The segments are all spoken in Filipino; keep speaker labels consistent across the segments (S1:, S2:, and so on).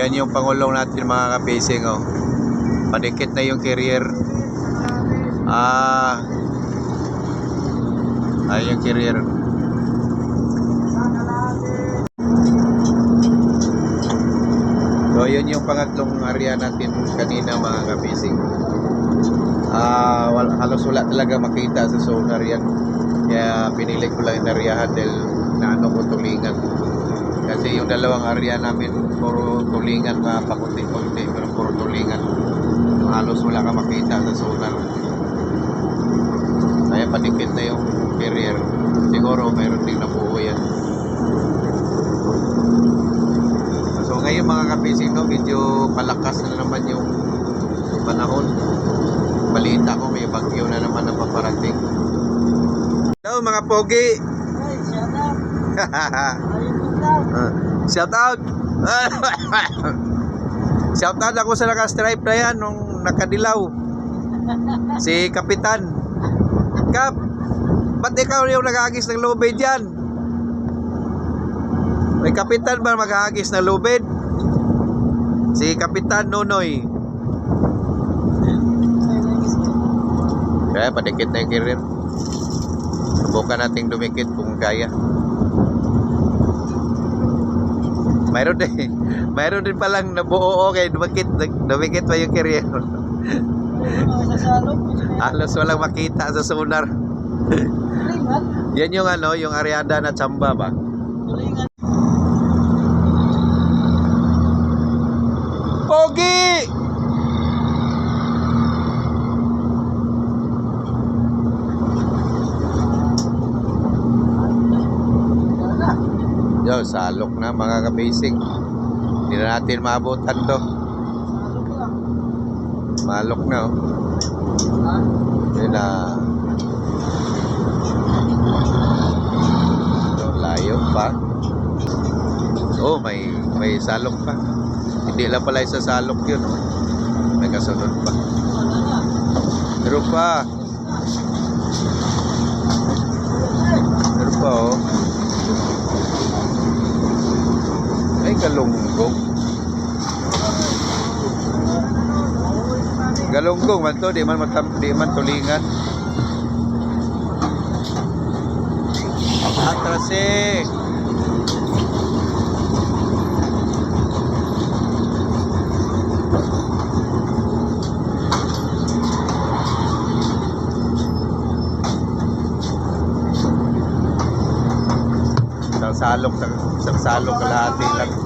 S1: ayan yung pangulong natin mga kapacing oh. Padikit na yung carrier. Ah. Ay yung carrier. So yun yung pangatlong area natin kanina mga kapacing. Ah, wal- halos wala talaga makita sa sonar yan. Kaya pinili ko lang yung areahan dahil naano ko tulingan. Kasi yung dalawang area namin puro tulingan mga pakunti-kunti pero puro tulingan. Halos wala ka makita sa sonar. Kaya panikit na yung carrier. Siguro mayroon ding nabuo yan. So ngayon mga kapising no, medyo palakas na naman yung panahon. Balita ko may bagyo na naman na paparating. Hello mga pogi!
S2: Shout out.
S1: shout out! shout out ako sa naka-stripe na yan nung nakadilaw. Si Kapitan. Kap, ba't ikaw yung nag-aagis ng lubid yan? May kapitan ba mag-aagis ng lubid? Si Kapitan Nonoy. Kaya padikit na yung carrier. Subukan nating dumikit kung kaya. Mayroon din. Mayroon din palang nabuo okay, dumikit, dumikit pa yung
S2: sasalog.
S1: Halos walang makita sa sonar. Yan yung ano, yung Ariada na tsamba ba? Pogi!
S2: Wala.
S1: Yo, na mga kabasing. Hindi na natin maabutan to.
S2: Lang.
S1: Malok na oh. Yun na. So, layo pa. Oh, may may salok pa. Hindi lang pala isa salok yun. Oh. May kasunod pa. Pero pa. Pero pa oh. Galunggong man to, di man matam, di man tulingan. Atrase. Isang salok, isang salok kalahati lang.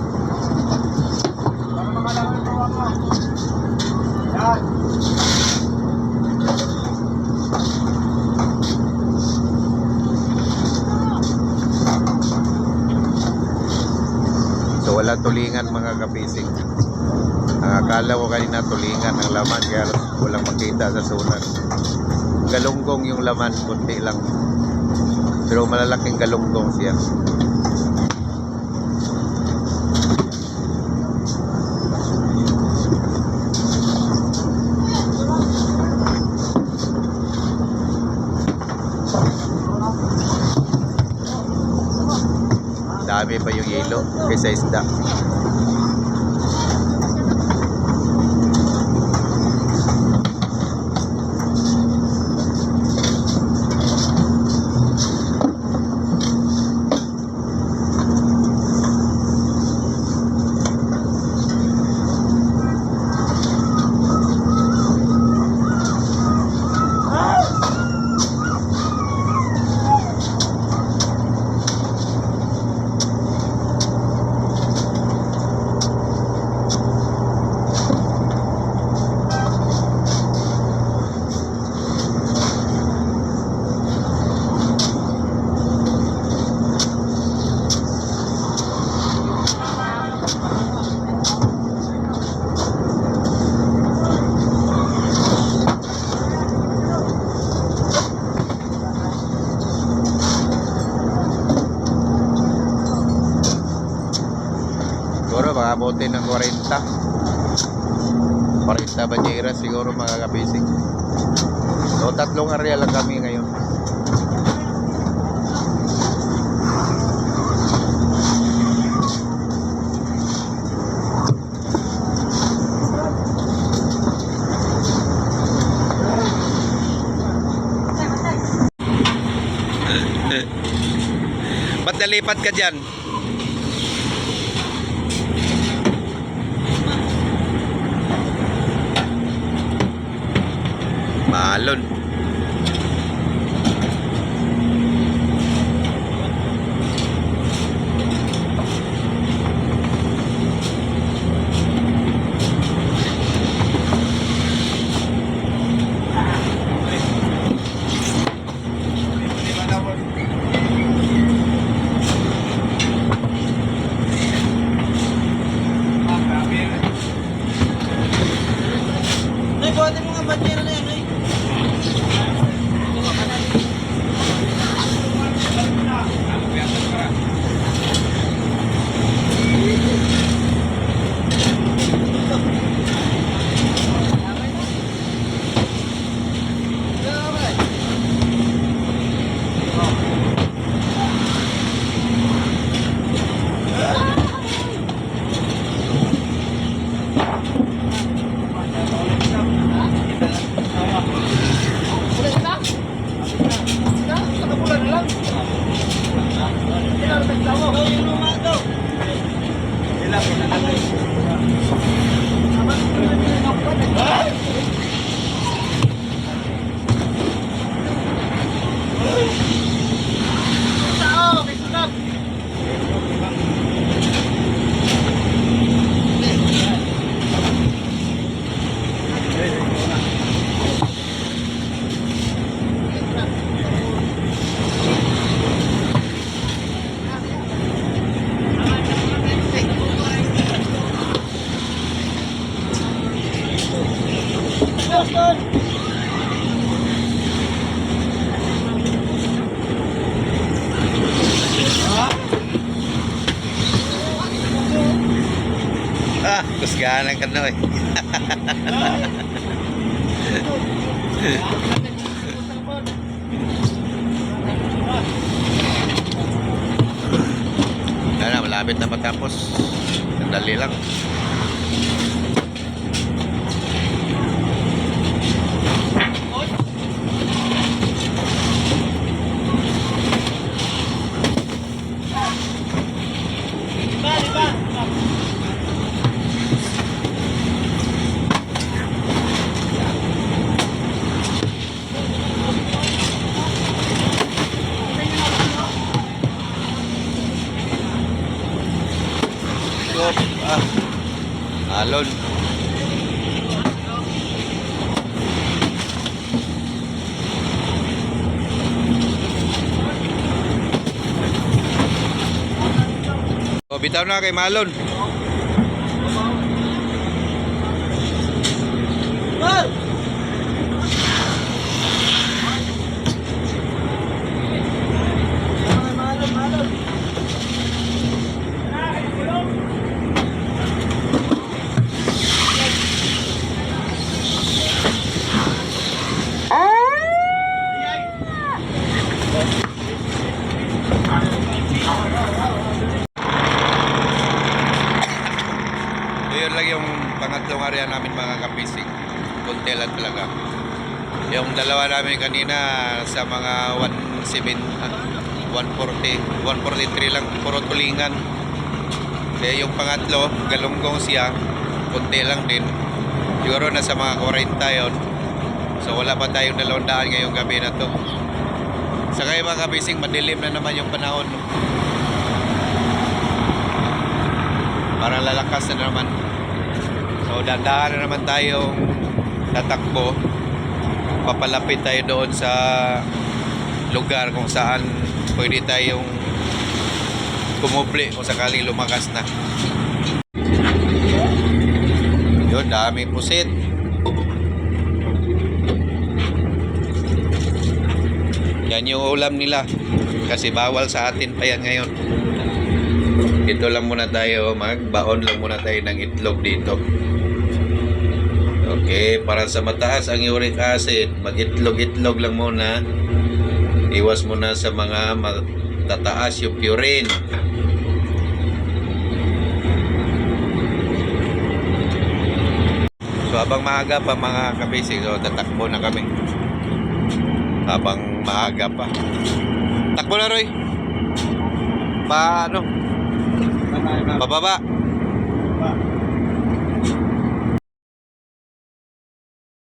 S1: Wala tulingan mga kapising. Ang akala ko kanina tulingan ang laman kaya walang makita sa sunan. Galunggong yung laman, kunti lang. Pero malalaking galunggong siya. Dami pa yung yelo kaysa isda. siguro makabutin ng 40 40 banyera siguro mga kabisig so tatlong area lang kami ngayon. Eh, eh. Ba't nalipat ka dyan? Malon.
S2: Yung
S1: Ah, kusganan ka na eh. Ano, malapit na matapos. Sandali lang.
S2: Ba, di ba?
S1: Yup, ah. Alon. O, bitaw na kay Malon.
S2: Mal! Malon, malon, malon.
S1: So yun lang pangatlong area namin mga kapising. Kunti lang talaga. Yung dalawa namin kanina sa mga 17, ah, 140, 143 lang, puro tulingan. Kaya yung pangatlo, galunggong siya, kunti lang din. Siguro nasa mga 40 yun. So wala pa tayong dalawang ngayong gabi na to. Sa kayo mga kapising, madilim na naman yung panahon. Parang lalakas na naman. So dadaan na naman tayong tatakbo. Papalapit tayo doon sa lugar kung saan pwede tayong kumubli kung sakaling lumakas na. Yun, daming pusit. Yan yung ulam nila. Kasi bawal sa atin pa yan ngayon. Dito lang muna tayo, magbaon lang muna tayo ng itlog dito. Okay, para sa mataas ang uric acid, mag-itlog-itlog lang muna. Iwas muna sa mga matataas yung purine. So habang maaga pa mga kabisig, so tatakbo na kami. Habang maaga pa. Takbo na Roy! Pa ano? Pababa.